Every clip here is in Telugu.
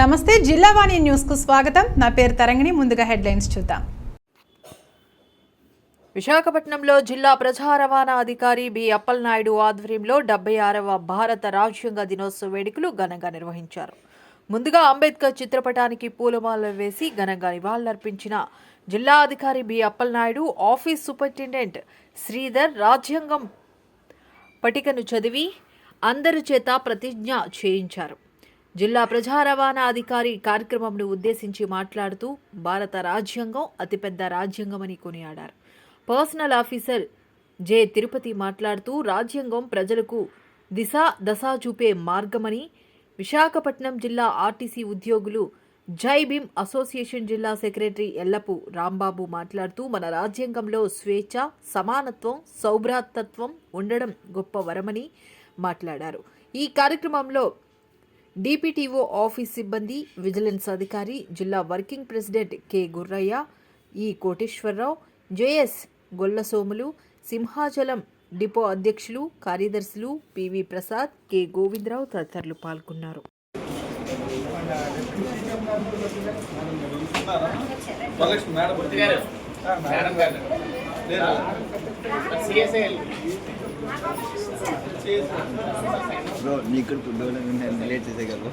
నమస్తే జిల్లావాణి న్యూస్కు స్వాగతం. నా పేరు తరంగిణి ముందుగా హెడ్లైన్స్ చూద్దాం. విశాఖపట్నంలో జిల్లా ప్రజా రవాణా అధికారి బి. అప్పలనాయుడు ఆధ్వర్యంలో డెబ్బై ఆరవ భారత రాజ్యాంగ దినోత్సవ వేడుకలు ఘనంగా నిర్వహించారు. ముందుగా అంబేద్కర్ చిత్రపటానికి పూలమాలలు వేసి ఘనంగా నివాళులర్పించిన జిల్లా అధికారి B. Appalanaidu office superintendent Sridhar రాజ్యాంగం పటికను చదివి అందరి చేత ప్రతిజ్ఞ చేయించారు. జిల్లా ప్రజా రవాణా అధికారి కార్యక్రమంను ఉద్దేశించి మాట్లాడుతూ భారత రాజ్యాంగం అతిపెద్ద రాజ్యాంగమని కొనియాడారు. పర్సనల్ ఆఫీసర్ జే. తిరుపతి మాట్లాడుతూ రాజ్యాంగం ప్రజలకు దిశ దశ చూపే మార్గమని విశాఖపట్నం జిల్లా ఆర్టీసీ ఉద్యోగులు జై భీమ్ అసోసియేషన్ జిల్లా సెక్రటరీ ఎల్లపు రాంబాబు మాట్లాడుతూ మన రాజ్యాంగంలో స్వేచ్ఛ సమానత్వం సౌభ్రాతత్వం ఉండడం గొప్ప వరమని మాట్లాడారు. ఈ కార్యక్రమంలో డిపిటిఓ ఆఫీస్ సిబ్బంది విజిలెన్స్ అధికారి జిల్లా working president K Gurrayya E Koteswararao JS Gollasomulu Simhachalam depot అధ్యక్షులు కార్యదర్శులు పివి ప్రసాద్ కె గోవిందరావు తదితరులు పాల్గొన్నారు మేడం బ్రో నీకు ఫుడ్ నేను లేట్ చేసేయగలరు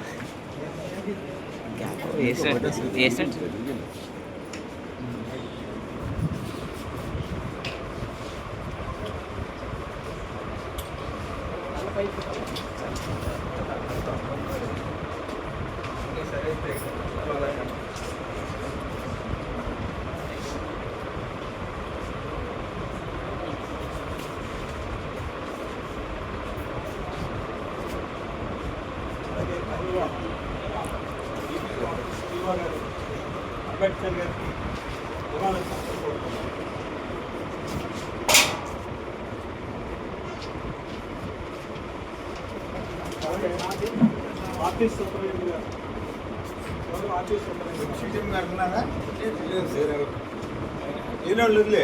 అంబేద్కర్ గారికి ప్రమాణ స్వీకారం. గారు ఎవరు ఆర్టిస్ట్ సూపర్వైజర్ సీటింగ్ కడుతున్నారా ఈరోజు వదిలే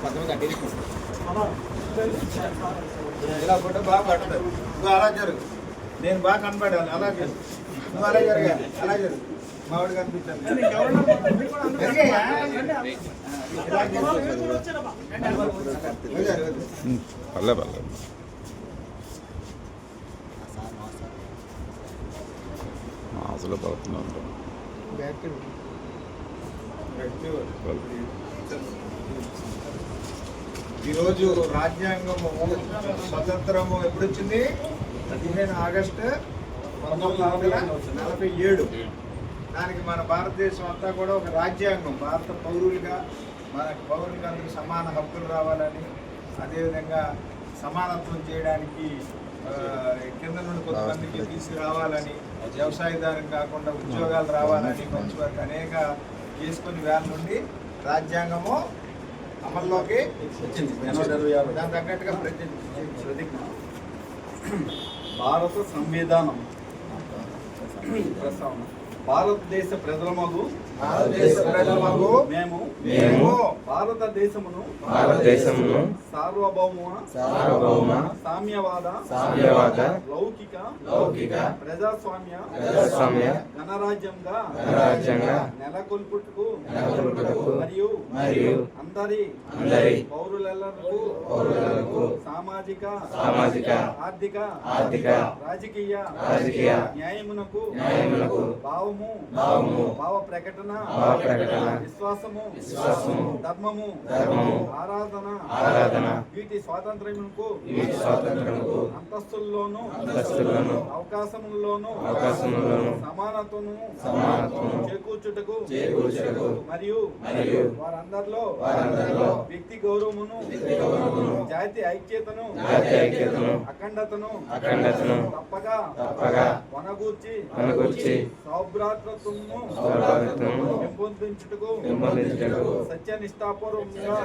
ఫోటో అదిలే ఇలా ఫోటో బాగా పడుతుంది నువ్వు అలా జరుగు నేను బాగా కనపడాలి అలా జరుగు నువ్వు అలా జరగాలి అలా జరుగు మావాడు కనిపించాలి జరగయ్యా. ఇలా జరుగు. వదిలే, వదిలే. ఈరోజు రాజ్యాంగము స్వతంత్రము ఎప్పుడొచ్చింది? పదిహేను ఆగస్టు పంతొమ్మిది వందల నలభై ఏడు. దానికి మన భారతదేశం అంతా కూడా ఒక రాజ్యాంగం. భారత పౌరులుగా మనకు పౌరులకు అందరికి సమాన హక్కులు రావాలని అదేవిధంగా సమానత్వం చేయడానికి కింద నుండి కొంతమందికి తీసుకురావాలని వ్యవసాయదారులు కాకుండా ఉద్యోగాలు రావాలని మంచి వరకు అనేక చేసుకుని వేల నుండి రాజ్యాంగము అమల్లోకి వచ్చింది. దాని తగ్గట్టుగా ప్రతి ప్రతిజ్ఞ. భారత సంవిధానం. ప్రస్తావన. భారతదేశ ప్రజలమగు. భారతదేశ ప్రజలకు మేము. మేము. భారతదేశమును. భారతదేశమును. సార్వభౌమ సార్వభౌమ. సామ్యవాద. సామ్యవాద. లౌకిక. లౌకిక. ప్రజాస్వామ్య. ప్రజాస్వామ్య. గణరాజ్యంగా గణరాజ్యంగా నెలకొల్పుటకు నెలకొల్పుటకు మరియు మరియు అందరి అందరి పౌరులకు పౌరులకు సామాజిక సామాజిక ఆర్థిక ఆర్థిక రాజకీయ రాజకీయ న్యాయమునకు న్యాయమునకు భావము భావము భావ ప్రకటన భావ ప్రకటన విశ్వాసము విశ్వాసము ధర్మము ధర్మము ఆరాధన ఆరాధన వీటి స్వాతంత్ర్యముకు వీటి స్వాతంత్రముకు అంతస్తుల్లోను అంతస్తులను అవకాశముల్లోను అవకాశములను సమానత్వము సమానత్వము చేకూర్చుటకు చేకూర్చుటకు మరియు మరియు వారందరిలో వారందరిలో వ్యక్తి గౌరవమును వ్యక్తి గౌరవమును జాతి ఐక్యతను జాతి ఐక్యతను అఖండతను అఖండతను తప్పగా తప్పగా వనగూర్చి వనగూర్చి సౌభ్రాతృత్వమును సౌభ్రాతృత్వమును పెంపొందించుటకు పెంపొందించుటకు సత్యనిష్టాపూర్వకంగా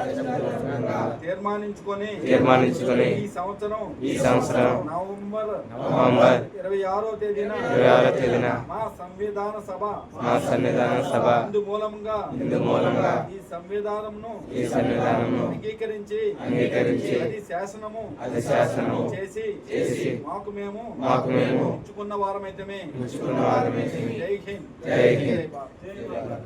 తీర్మానించుకొని తీర్మానించుకొని ఈ సంవత్సరం ఈ సంవత్సరం నవంబర్ నవంబర్ ఇరవై ఆరో తేదీన ఇరవై ఆరో తేదీన మా సంవిధాన సభ మా సన్నిధాన సభ ఇందు మూలంగా ఇందు మూలంగా ఈ సంవిధానమును ఈ సన్నిధానమును అంగీకరించి అంగీకరించి అది శాసనము అది శాసనము చేసి చేసి మాకు మేము మాకు మేము ఇచ్చుకున్న వారమైతమే ఇచ్చుకున్న వారమైతిమి. జై హింద్ జై హింద్. భారత్.